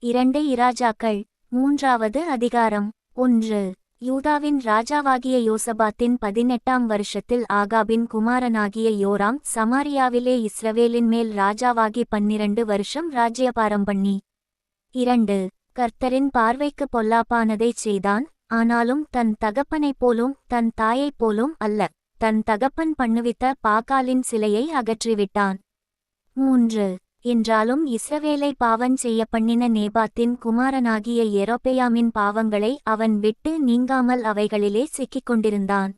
இரண்டு இராஜாக்கள். மூன்றாவது அதிகாரம். ஒன்று. யூதாவின் ராஜாவாகிய யோசபாத்தின் பதினெட்டாம் வருஷத்தில் ஆகாபின் குமாரனாகிய யோராம் சமாரியாவிலே இஸ்ரவேலின் மேல் ராஜாவாகி பன்னிரண்டு வருஷம் ராஜ்யபாரம் பண்ணி. இரண்டு. கர்த்தரின் பார்வைக்கு பொல்லாப்பானதைச் செய்தான். ஆனாலும் தன் தகப்பனைப் போலும் தன் தாயைப் போலும் அல்ல. தன் தகப்பன் பண்ணுவித்த பாக்காலின் சிலையை அகற்றிவிட்டான். மூன்று. என்றாலும் இஸ்ரவேலை பாவம் செய்ய பண்ணின நேபாத்தின் குமாரனாகிய எரோபெயாமின் பாவங்களை அவன் விட்டு நீங்காமல் அவைகளிலே சிக்கிக் கொண்டிருந்தான்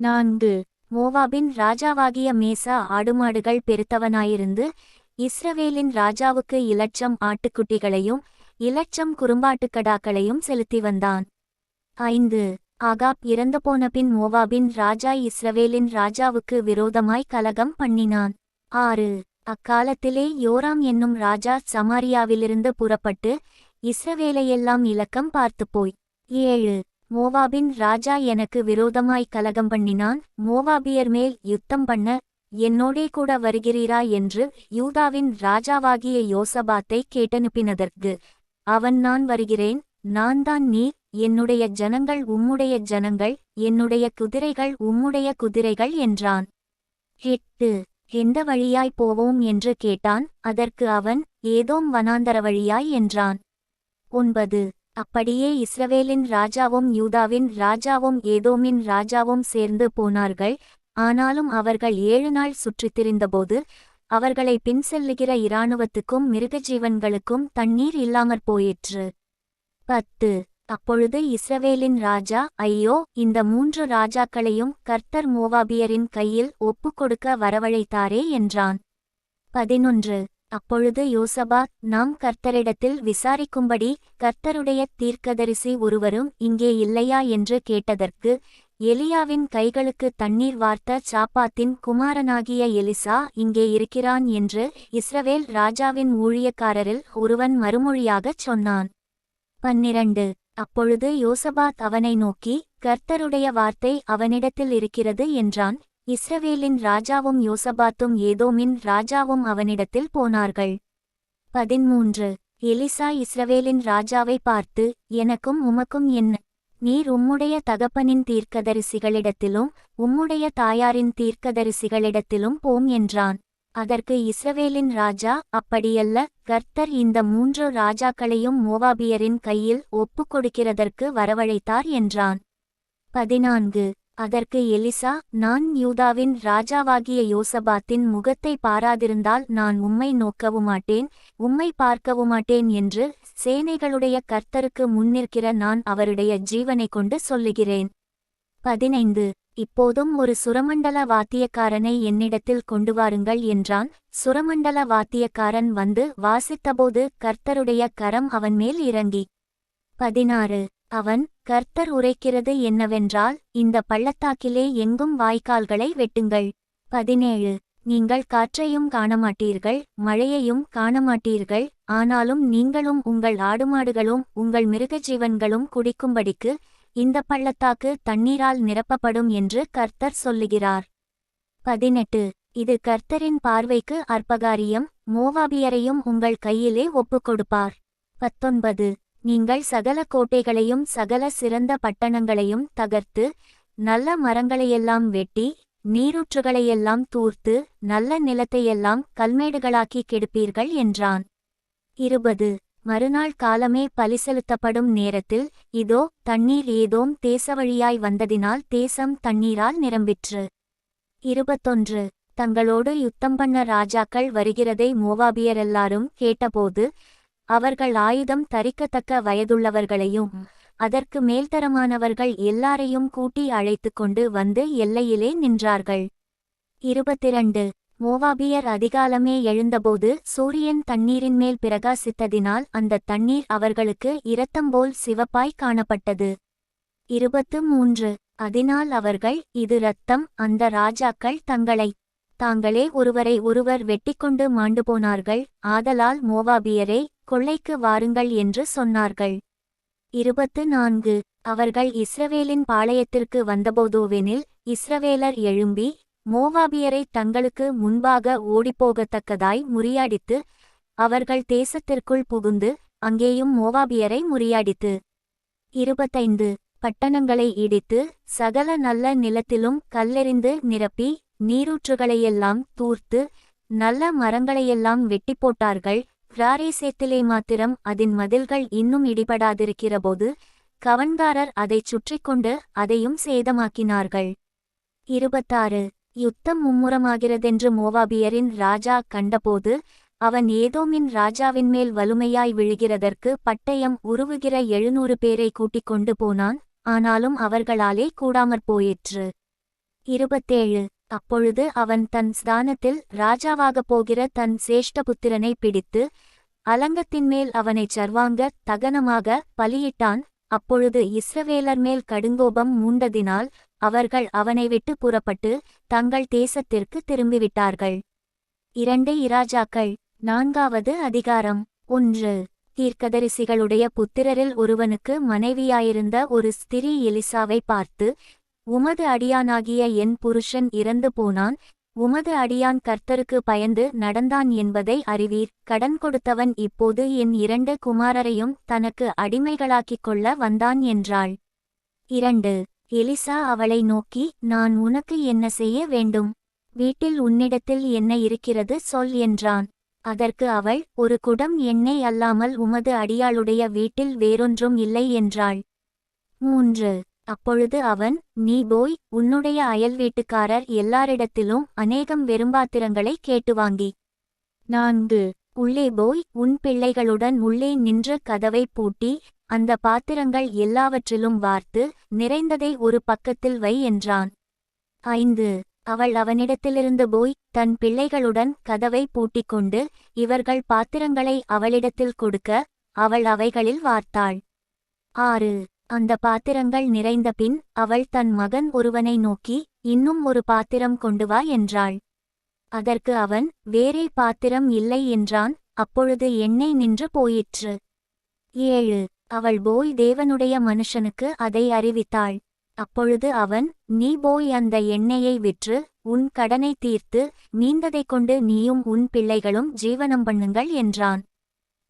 நான்கு. மோவாபின் ராஜாவாகிய மேசா ஆடுமாடுகள் பெருத்தவனாயிருந்து இஸ்ரவேலின் ராஜாவுக்கு இலட்சம் ஆட்டுக்குட்டிகளையும் இலட்சம் குறும்பாட்டுக்கடாக்களையும் செலுத்தி வந்தான். ஐந்து. ஆகாப் இறந்துபோன பின் மோவாபின் ராஜா இஸ்ரவேலின் ராஜாவுக்கு விரோதமாய் கலகம் பண்ணினான். ஆறு. அக்காலத்திலே யோராம் என்னும் ராஜா சமாரியாவிலிருந்து புறப்பட்டு இஸ்ரவேலையெல்லாம் இலக்கம் பார்த்துப் போய் ஏழு. மோவாபின் ராஜா எனக்கு விரோதமாய் கலகம் பண்ணினான். மோவாபியர் மேல் யுத்தம் பண்ண என்னோடே கூட வருகிறீரா என்று யூதாவின் ராஜாவாகிய யோசபாத்தை கேட்டனுப்பினதற்கு அவன் நான் வருகிறேன். நான் தான் நீர். என்னுடைய ஜனங்கள் உம்முடைய ஜனங்கள். என்னுடைய குதிரைகள் உம்முடைய குதிரைகள் என்றான். எட்டு. எந்த வழியாய் போவோம் என்று கேட்டான். அதற்கு அவன் ஏதோம் வனாந்தர வழியாய் என்றான். ஒன்பது. அப்படியே இஸ்ரவேலின் ராஜாவும் யூதாவின் ராஜாவும் ஏதோமின் ராஜாவும் சேர்ந்து போனார்கள். ஆனாலும் அவர்கள் ஏழு நாள் சுற்றித் திரிந்தபோது அவர்களை பின் செல்லுகிற இராணுவத்துக்கும் மிருகஜீவன்களுக்கும் தண்ணீர் இல்லாமற் போயிற்று. பத்து. அப்பொழுது இஸ்ரவேலின் ராஜா ஐயோ இந்த மூன்று ராஜாக்களையும் கர்த்தர் மோவாபியரின் கையில் ஒப்புக்கொடுக்க வரவழைத்தாரே என்றான். பதினொன்று. அப்பொழுது யோசபா நாம் கர்த்தரிடத்தில் விசாரிக்கும்படி கர்த்தருடைய தீர்க்கதரிசி ஒருவரும் இங்கே இல்லையா? என்று கேட்டதற்கு எலியாவின் கைகளுக்கு தண்ணீர் வார்த்த சாப்பாத்தின் குமாரனாகிய எலிசா இங்கே இருக்கிறான் என்று இஸ்ரவேல் ராஜாவின் ஊழியக்காரரில் ஒருவன் மறுமொழியாகச் சொன்னான். பன்னிரண்டு. அப்பொழுது யோசபாத் அவனை நோக்கி கர்த்தருடைய வார்த்தை அவனிடத்தில் இருக்கிறது என்றான். இஸ்ரவேலின் ராஜாவும் யோசபாத்தும் ஏதோமின் ராஜாவும் அவனிடத்தில் போனார்கள். பதிமூன்று எலிசா இஸ்ரவேலின் ராஜாவை பார்த்து எனக்கும் உமக்கும் என்ன? நீர் உம்முடைய தகப்பனின் தீர்க்கதரிசிகளிடத்திலும் உம்முடைய தாயாரின் தீர்க்கதரிசிகளிடத்திலும் போம் என்றான். அதற்கு இஸ்ரவேலின் ராஜா அப்படியல்ல கர்த்தர் இந்த மூன்று ராஜாக்களையும் மோவாபியரின் கையில் ஒப்புக்கொடுக்கிறதற்கு வரவழைத்தார் என்றான். பதினான்கு. அதற்கு எலிசா நான் யூதாவின் ராஜாவாகிய யோசபாத்தின் முகத்தை பாராதிருந்தால் நான் உம்மை நோக்கவுமாட்டேன் உம்மை பார்க்கவுமாட்டேன் என்று சேனைகளுடைய கர்த்தருக்கு முன்னிற்கிற நான் அவருடைய ஜீவனை கொண்டு சொல்லுகிறேன். பதினைந்து. இப்போதும் ஒரு சுரமண்டல வாத்தியக்காரனை என்னிடத்தில் கொண்டு வாருங்கள் என்றான். சுரமண்டல வாத்தியக்காரன் வந்து வாசித்தபோது கர்த்தருடைய கரம் அவன் மேல் இறங்கி. பதினாறு. அவன் கர்த்தர் உரைக்கிறது என்னவென்றால் இந்த பள்ளத்தாக்கிலே எங்கும் வாய்க்கால்களை வெட்டுங்கள். பதினேழு. நீங்கள் காற்றையும் காணமாட்டீர்கள் மழையையும் காணமாட்டீர்கள் ஆனாலும் நீங்களும் உங்கள் ஆடுமாடுகளும் உங்கள் மிருகஜீவன்களும் குடிக்கும்படிக்கு இந்த பள்ளத்தாக்கு தண்ணீரால் நிரப்பப்படும் என்று கர்த்தர் சொல்லுகிறார். பதினெட்டு. இது கர்த்தரின் பார்வைக்கு அற்பகாரியம் மோவாபியரையும் உங்கள் கையிலே ஒப்புக்கொடுப்பார். பத்தொன்பது. நீங்கள் சகல கோட்டைகளையும் சகல சிறந்த பட்டணங்களையும் தகர்த்து நல்ல மரங்களையெல்லாம் வெட்டி நீரூற்றுகளையெல்லாம் தூர்த்து நல்ல நிலத்தையெல்லாம் கல்மேடுகளாக்கி கெடுப்பீர்கள் என்றான். இருபது. மறுநாள் காலமே பலி செலுத்தப்படும் நேரத்தில் இதோ தண்ணீர் ஏதோம் தேசவழியாய் வந்ததினால் தேசம் தண்ணீரால் நிரம்பிற்று. இருபத்தொன்று. தங்களோடு யுத்தம் பண்ண ராஜாக்கள் வருகிறதை மோவாபியரெல்லாரும் கேட்டபோது அவர்கள் ஆயுதம் தரிக்கத்தக்க வயதுள்ளவர்களையும் அதற்கு மேல்தரமானவர்கள் எல்லாரையும் கூட்டி அழைத்து கொண்டு வந்து எல்லையிலே நின்றார்கள். இருபத்திரண்டு. மோவாபியர் அதிகாலமே எழுந்தபோது சூரியன் தண்ணீரின் மேல் பிரகாசித்ததினால் அந்த தண்ணீர் அவர்களுக்கு இரத்தம்போல் சிவப்பாய் காணப்பட்டது. இருபத்து மூன்று. அதனால் அவர்கள் இது இரத்தம் அந்த ராஜாக்கள் தங்களை தாங்களே ஒருவரை ஒருவர் வெட்டிக்கொண்டு மாண்டு போனார்கள் ஆதலால் மோவாபியரே கொள்ளைக்கு வாருங்கள் என்று சொன்னார்கள். இருபத்து நான்கு. அவர்கள் இஸ்ரவேலின் பாளையத்திற்கு வந்தபோதோவெனில் இஸ்ரவேலர் எழும்பி மோவாபியரை தங்களுக்கு முன்பாக ஓடிப்போகத்தக்கதாய் முறியடித்து அவர்கள் தேசத்திற்குள் புகுந்து அங்கேயும் மோவாபியரை முறியடித்து. இருபத்தைந்து. பட்டணங்களை இடித்து சகல நல்ல நிலத்திலும் கல்லெறிந்து நிரப்பி நீரூற்றுகளையெல்லாம் தூர்த்து நல்ல மரங்களையெல்லாம் வெட்டி போட்டார்கள் கிராரேசேத்திலே மாத்திரம் அதன் மதில்கள் இன்னும் இடிபடாதிருக்கிறபோது கவன்காரர் அதைச் சுற்றி கொண்டு அதையும் சேதமாக்கினார்கள். இருபத்தாறு. யுத்தம் மும்முரமாகிறதென்று மோவாபியரின் ராஜா கண்டபோது அவன் ஏதோமின் ராஜாவின் மேல் வலுமையாய் விழுகிறதற்கு பட்டயம் உருவுகிற எழுநூறு பேரை கூட்டிக் கொண்டு போனான் ஆனாலும் அவர்களாலே கூடாமற் போயிற்று. இருபத்தேழு. அப்பொழுது அவன் தன் ஸ்தானத்தில் ராஜாவாகப் போகிற தன் சேஷ்டபுத்திரனை பிடித்து அலங்கத்தின் மேல் அவனைச் சர்வாங்க தகனமாக பலியிட்டான் அப்பொழுது இஸ்ரவேலர் மேல் கடுங்கோபம் மூண்டதினால் அவர்கள் அவனை விட்டு புறப்பட்டு தங்கள் தேசத்திற்கு திரும்பிவிட்டார்கள். இரண்டு இராஜாக்கள் நான்காவது அதிகாரம் ஒன்று. தீர்க்கதரிசிகளுடைய புத்திரரில் ஒருவனுக்கு மனைவியாயிருந்த ஒரு ஸ்திரீ எலிசாவை பார்த்து உமது அடியானாகிய என் புருஷன் இறந்து போனான். உமது அடியான் கர்த்தருக்கு பயந்து நடந்தான் என்பதை அறிவீர். கடன் கொடுத்தவன் இப்போது என் இரண்டு குமாரரையும் தனக்கு அடிமைகளாக்கிக் கொள்ள வந்தான் என்றாள். இரண்டு. எலிசா அவளை நோக்கி நான் உனக்கு என்ன செய்ய வேண்டும்? வீட்டில் உன்னிடத்தில் என்ன இருக்கிறது சொல் என்றான். அதற்கு அவள் ஒரு குடம் எண்ணெய் அல்லாமல் உமது அடியாளுடைய வீட்டில் வேறொன்றும் இல்லை என்றாள். மூன்று. அப்பொழுது அவன் நீ போய் உன்னுடைய அயல் வீட்டுக்காரர் எல்லாரிடத்திலும் அநேகம் வெறும்பாத்திரங்களை கேட்டு வாங்கி. நான்கு. உள்ளே போய் உன் பிள்ளைகளுடன் உள்ளே நின்று கதவை பூட்டி அந்த பாத்திரங்கள் எல்லாவற்றிலும் வார்த்து நிறைந்ததை ஒரு பக்கத்தில் வை என்றான். ஐந்து. அவள் அவனிடத்திலிருந்து போய் தன் பிள்ளைகளுடன் கதவை பூட்டிக்கொண்டு இவர்கள் பாத்திரங்களை அவளிடத்தில் கொடுக்க அவள் அவைகளில் வார்த்தாள். ஆறு. அந்த பாத்திரங்கள் நிறைந்த பின் அவள் தன் மகன் ஒருவனை நோக்கி இன்னும் ஒரு பாத்திரம் கொண்டு வா என்றாள். அதற்கு அவன் வேறே பாத்திரம் இல்லை என்றான். அப்பொழுது எண்ணெய் நின்று போயிற்று. ஏழு. அவள் போய் தேவனுடைய மனுஷனுக்கு அதை அறிவித்தாள். அப்பொழுது அவன் நீ போய் அந்த எண்ணெயை விற்று உன் கடனை தீர்த்து நீந்ததைக் கொண்டு நீயும் உன் பிள்ளைகளும் ஜீவனம் பண்ணுங்கள் என்றான்.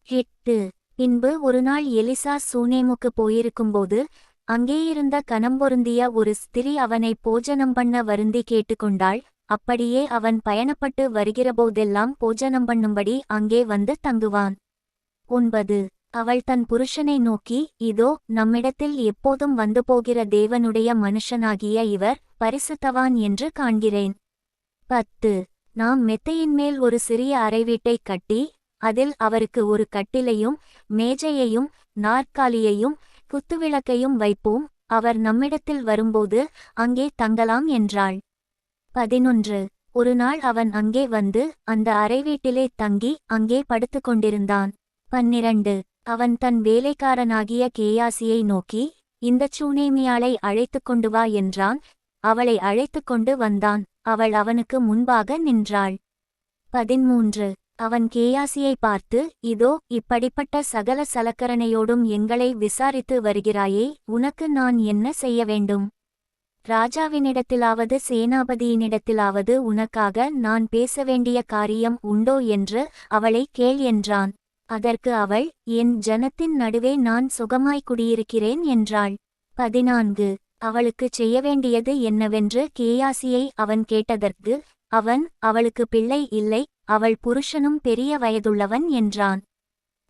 எட்டு. பின்பு ஒருநாள் எலிசா சூனேமுக்கு போயிருக்கும்போது அங்கேயிருந்த கனம் பொருந்திய ஒரு ஸ்திரீ அவனை போஜனம் பண்ண வருந்தி கேட்டுக்கொண்டாள். அப்படியே அவன் பயணப்பட்டு வருகிறபோதெல்லாம் போஜனம் பண்ணும்படி அங்கே வந்து தங்குவான். ஒன்பது. அவள் தன் புருஷனை நோக்கி இதோ நம்மிடத்தில் எப்போதும் வந்து போகிற தேவனுடைய மனுஷனாகிய இவர் பரிசுத்தவான் என்று காண்கிறேன். பத்து. நாம் மெத்தையின் மேல் ஒரு சிறிய அறைவீட்டை கட்டி அதில் அவருக்கு ஒரு கட்டிலையும் மேஜையையும் நாற்காலியையும் குத்துவிளக்கையும் வைப்போம். அவர் நம்மிடத்தில் வரும்போது அங்கே தங்கலாம் என்றாள். பதினொன்று. ஒரு நாள் அவன் அங்கே வந்து அந்த அறைவீட்டிலே தங்கி அங்கே படுத்துக் கொண்டிருந்தான் பன்னிரண்டு. அவன் தன் வேலைக்காரனாகிய கேயாசியை நோக்கி இந்தச் சூனேமியாளை அழைத்துக் கொண்டு வா என்றான். அவளை அழைத்துக் கொண்டு வந்தான். அவள் அவனுக்கு முன்பாக நின்றாள். பதிமூன்று அவன் கேயாசியை பார்த்து இதோ இப்படிப்பட்ட சகல சலக்கரணையோடும் எங்களை விசாரித்து வருகிறாயே உனக்கு நான் என்ன செய்ய வேண்டும்? ராஜாவினிடத்திலாவது சேனாபதியினிடத்திலாவது உனக்காக நான் பேச வேண்டிய காரியம் உண்டோ? என்று அவளை கேள் என்றான். அதற்கு அவள் என் ஜனத்தின் நடுவே நான் சுகமாய் குடியிருக்கிறேன் என்றாள். பதினான்கு. அவளுக்குச் செய்ய வேண்டியது என்னவென்று கேயாசியை அவன் கேட்டதற்கு அவன் அவளுக்கு பிள்ளை இல்லை அவள் புருஷனும் பெரிய வயதுள்ளவன் என்றான்.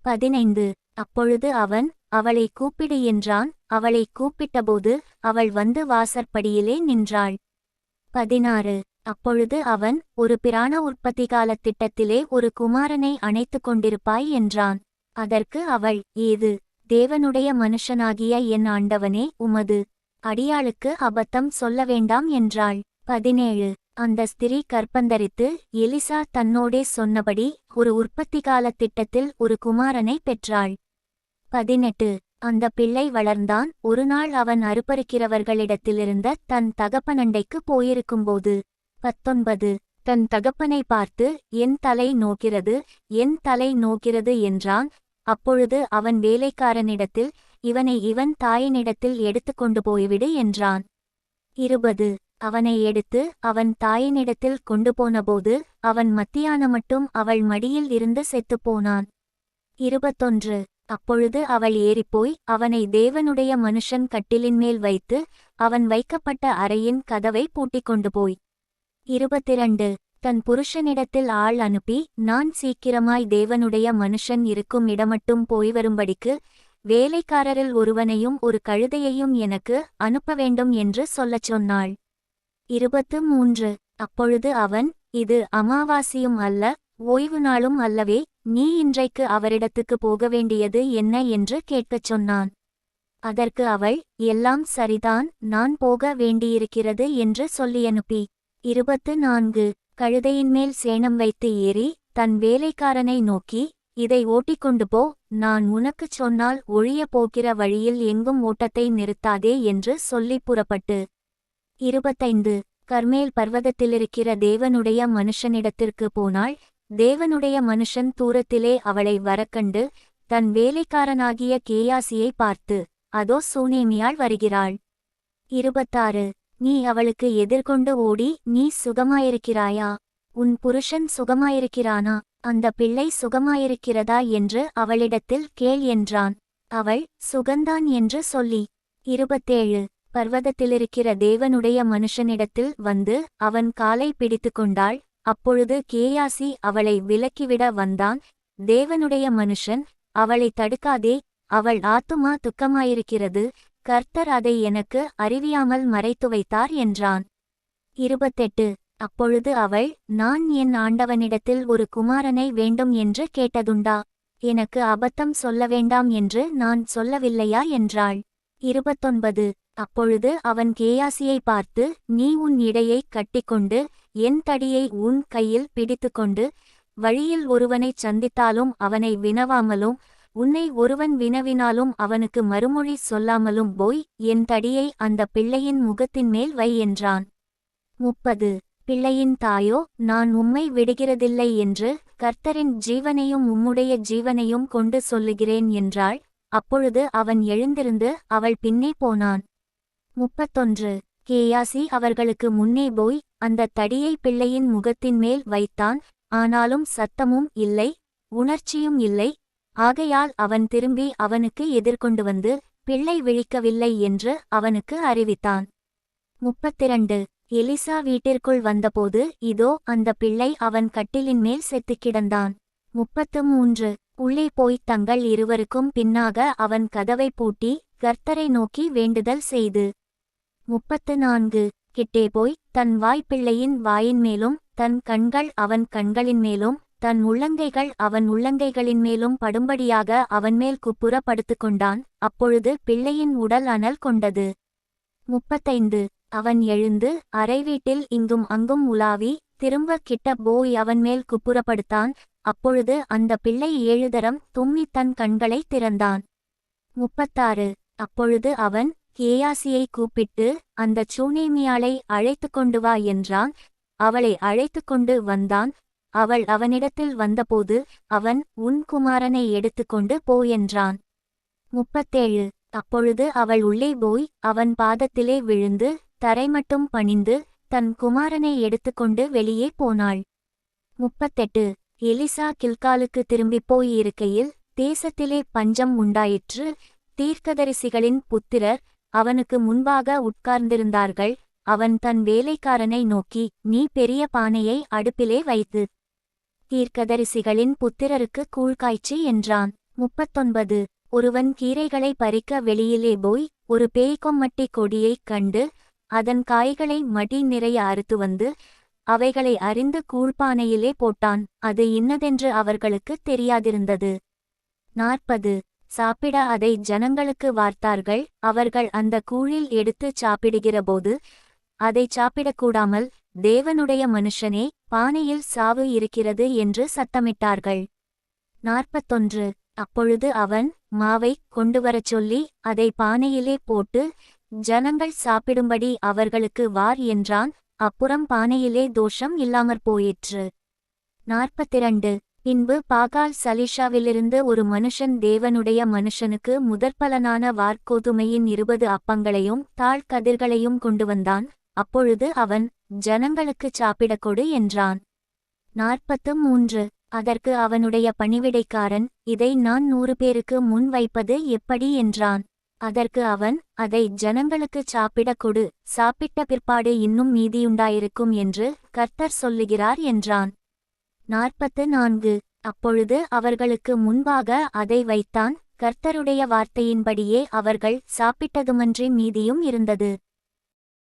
பதினைந்து. அப்பொழுது அவன் அவளை கூப்பிடு என்றான். அவளை கூப்பிட்டபோது அவள் வந்து வாசற்படியிலே நின்றாள். பதினாறு. அப்பொழுது அவன் ஒரு பிராண உற்பத்தி காலத் திட்டத்திலே ஒரு குமாரனை அணைத்துக் கொண்டிருப்பாய் என்றான். அதற்கு அவள் ஏது தேவனுடைய மனுஷனாகிய என் ஆண்டவனே உமது அடியாளுக்கு அபத்தம் சொல்ல வேண்டாம் என்றாள். பதினேழு. அந்த ஸ்திரீ கற்பந்தரித்து எலிசா தன்னோடே சொன்னபடி ஒரு உற்பத்தி காலத் திட்டத்தில் ஒரு குமாரனை பெற்றாள். பதினெட்டு. அந்த பிள்ளை வளர்ந்தான். ஒருநாள் அவன் அறுப்பறுக்கிறவர்களிடத்திலிருந்த தன் தகப்பனண்டைக்கு போயிருக்கும்போது பத்தொன்பது. தன் தகப்பனை பார்த்து என் தலை நோக்கிறது என் தலை நோக்கிறது என்றான். அப்பொழுது அவன் வேலைக்காரனிடத்தில் இவனை இவன் தாயினிடத்தில் எடுத்துக்கொண்டு போய்விடு என்றான். இருபது. அவனை எடுத்து அவன் தாயினிடத்தில் கொண்டு போனபோது அவன் மத்தியான மட்டும் அவள் மடியில் இருந்து செத்துப்போனான் இருபத்தொன்று. அப்பொழுது அவள் ஏறிப்போய் அவனை தேவனுடைய மனுஷன் கட்டிலின் மேல் வைத்து அவன் வைக்கப்பட்ட அறையின் கதவை பூட்டிக் கொண்டு போய். இருபத்திரண்டு. தன் புருஷனிடத்தில் ஆள் அனுப்பி நான் சீக்கிரமாய் தேவனுடைய மனுஷன் இருக்கும் இடமட்டும் போய் வரும்படிக்கு வேலைக்காரரில் ஒருவனையும் ஒரு கழுதையையும் எனக்கு அனுப்ப வேண்டும் என்று சொல்லச் சொன்னாள். இருபத்து மூன்று அப்பொழுது அவன் இது அமாவாசியும் அல்ல ஓய்வு நாளும் அல்லவே நீ இன்றைக்கு அவரிடத்துக்கு போக வேண்டியது என்ன? என்று கேட்கச் சொன்னான். அதற்கு அவள் எல்லாம் சரிதான் நான் போக வேண்டியிருக்கிறது என்று சொல்லியனுப்பி இருபத்து நான்கு. கழுதையின் மேல் சேணம் வைத்து ஏறி தன் வேலைக்காரனை நோக்கி இதை ஓட்டிக்கொண்டு போ நான் உனக்குச் சொன்னால் ஒழிய போகிற வழியில் எங்கும் ஓட்டத்தை நிறுத்தாதே என்று சொல்லிப் புறப்பட்டு. இருபத்தைந்து. கர்மேல் பர்வதத்திலிருக்கிற தேவனுடைய மனுஷனிடத்திற்கு போனாள். தேவனுடைய மனுஷன் தூரத்திலே அவளை வரக்கண்டு தன் வேலைக்காரனாகிய கேயாசியை பார்த்து அதோ சூனேமியாள் வருகிறாள். இருபத்தாறு. நீ அவளுக்கு எதிர்கொண்டு ஓடி நீ சுகமாயிருக்கிறாயா? உன் புருஷன் சுகமாயிருக்கிறானா? அந்த பிள்ளை சுகமாயிருக்கிறதா என்று அவளிடத்தில் கேள் என்றான். அவள் சுகந்தான் என்று சொல்லி. இருபத்தேழு. பர்வதத்திலிருக்கிற தேவனுடைய மனுஷனிடத்தில் வந்து அவன் காலை பிடித்து கொண்டாள் அப்பொழுது கேயாசி அவளை விலக்கிவிட வந்தான். தேவனுடைய மனுஷன் அவளை தடுக்காதே அவள் ஆத்துமா துக்கமாயிருக்கிறது. கர்த்தர் அதை எனக்கு அறிவியாமல் மறைத்து வைத்தார் என்றான். இருபத்தெட்டு. அப்பொழுது அவள் நான் என் ஆண்டவனிடத்தில் ஒரு குமாரனை வேண்டும் என்று கேட்டதுண்டா? எனக்கு அபத்தம் சொல்ல வேண்டாம் என்று நான் சொல்லவில்லையா? என்றாள். இருபத்தொன்பது. அப்பொழுது அவன் கேயாசியை பார்த்து நீ உன் இடையைக் கட்டிக்கொண்டு என் தடியை உன் கையில் பிடித்துக்கொண்டு வழியில் ஒருவனைச் சந்தித்தாலும் அவனை வினவாமலும் உன்னை ஒருவன் வினவினாலும் அவனுக்கு மறுமொழி சொல்லாமலும் போய் என் தடியை அந்த பிள்ளையின் முகத்தின் மேல் வை என்றான். முப்பது. பிள்ளையின் தாயோ நான் உம்மை விடுகிறதில்லை என்று கர்த்தரின் ஜீவனையும் உம்முடைய ஜீவனையும் கொண்டு சொல்லுகிறேன் என்றாள். அப்பொழுது அவன் எழுந்திருந்து அவள் பின்னே போனான். முப்பத்தொன்று. கேயாசி அவர்களுக்கு முன்னே போய் அந்த தடியை பிள்ளையின் முகத்தின் மேல் வைத்தான். ஆனாலும் சத்தமும் இல்லை உணர்ச்சியும் இல்லை ஆகையால் அவன் திரும்பி அவனுக்கு எதிர்கொண்டு வந்து பிள்ளை விழிக்கவில்லை என்று அவனுக்கு அறிவித்தான். முப்பத்திரண்டு. எலிசா வீட்டிற்குள் வந்தபோது இதோ அந்த பிள்ளை அவன் கட்டிலின் மேல் செத்துக் கிடந்தான். முப்பத்து மூன்று உள்ளே போய்த் தங்கள் இருவருக்கும் பின்னாக அவன் கதவை பூட்டி கர்த்தரை நோக்கி வேண்டுதல் செய்து. முப்பத்து நான்கு கிட்டே போய் தன் வாய்ப்பிள்ளையின் வாயின் மேலும் தன் கண்கள் அவன் கண்களின் மேலும் தன் உள்ளங்கைகள் அவன் உள்ளங்கைகளின் மேலும் படும்படியாக அவன்மேல் குப்புற படுத்துக் கொண்டான். அப்பொழுது பிள்ளையின் உடல் அனல் கொண்டது. முப்பத்தைந்து. அவன் எழுந்து அறை வீட்டில் இங்கும் அங்கும் உலாவி திரும்ப கிட்ட போய் அவன்மேல் குப்புறப்படுத்தான். அப்பொழுது அந்த பிள்ளை ஏழு தரம் தும்மி தன் கண்களை திறந்தான். முப்பத்தாறு. அப்பொழுது அவன் கேயாசியை கூப்பிட்டு அந்தச் சூனேமியாளை அழைத்து கொண்டு வா என்றான். அவளை அழைத்து கொண்டு வந்தான். அவள் அவனிடத்தில் வந்தபோது அவன் உன் குமாரனை எடுத்துக்கொண்டு போ என்றான். முப்பத்தேழு. அப்பொழுது அவள் உள்ளே போய் அவன் பாதத்திலே விழுந்து தரைமட்டும் பணிந்து தன் குமாரனை எடுத்துக்கொண்டு வெளியே போனாள். முப்பத்தெட்டு. எலிசா கில்காலுக்கு திரும்பிப் போய் இருக்கையில் தேசத்திலே பஞ்சம் உண்டாயிற்று தீர்க்கதரிசிகளின் புத்திரர் அவனுக்கு முன்பாக உட்கார்ந்திருந்தார்கள் அவன் தன் வேலைக்காரனை நோக்கி நீ பெரிய பானையை அடுப்பிலே வைத்து தீர்க்கதரிசிகளின் புத்திரருக்கு கூழ்காய்ச்சி என்றான். முப்பத்தொன்பது. ஒருவன் கீரைகளை பறிக்க வெளியிலே போய் ஒரு பேய்கொம்மட்டி கொடியைக் கண்டு அதன் காய்களை மடி நிறைய அறுத்து வந்து அவைகளை அறிந்து கூழ்பானையிலே போட்டான். அது இன்னதென்று அவர்களுக்கு தெரியாதிருந்தது. நாற்பது. சாப்பிட அதை ஜனங்களுக்கு வார்த்தார்கள். அவர்கள் அந்த கூழில் எடுத்துச் சாப்பிடுகிறபோது அதை சாப்பிடக்கூடாமல் தேவனுடைய மனுஷனே பானையில் சாவு இருக்கிறது என்று சத்தமிட்டார்கள். நாற்பத்தொன்று. அப்பொழுது அவன் மாவை கொண்டுவரச் சொல்லி அதை பானையிலே போட்டு ஜனங்கள் சாப்பிடும்படி அவர்களுக்கு வார் என்றான். அப்புறம் பானையிலே தோஷம் இல்லாமற் போயிற்று. நாற்பத்திரண்டு. பின்பு பாகால் சலிஷாவிலிருந்து ஒரு மனுஷன் தேவனுடைய மனுஷனுக்கு முதற்பலனான வார்கோதுமையின் இருபது அப்பங்களையும் தாழ்கதிர்களையும் கொண்டு வந்தான். அப்பொழுது அவன் ஜனங்களுக்குச் சாப்பிடக் கொடு என்றான். நாற்பத்து மூன்று அதற்கு அவனுடைய பணிவிடைக்காரன் இதை நான் நூறு பேருக்கு முன் வைப்பது எப்படி? என்றான். அதற்கு அவன் அதை ஜனங்களுக்குச் சாப்பிடக் கொடு. சாப்பிட்ட பிற்பாடு இன்னும் மீதியுண்டாயிருக்கும் என்று கர்த்தர் சொல்லுகிறார் என்றான். நாற்பத்து நான்கு அப்பொழுது அவர்களுக்கு முன்பாக அதை வைத்தான் கர்த்தருடைய வார்த்தையின்படியே அவர்கள் சாப்பிட்டதுமன்றி மீதியும் இருந்தது.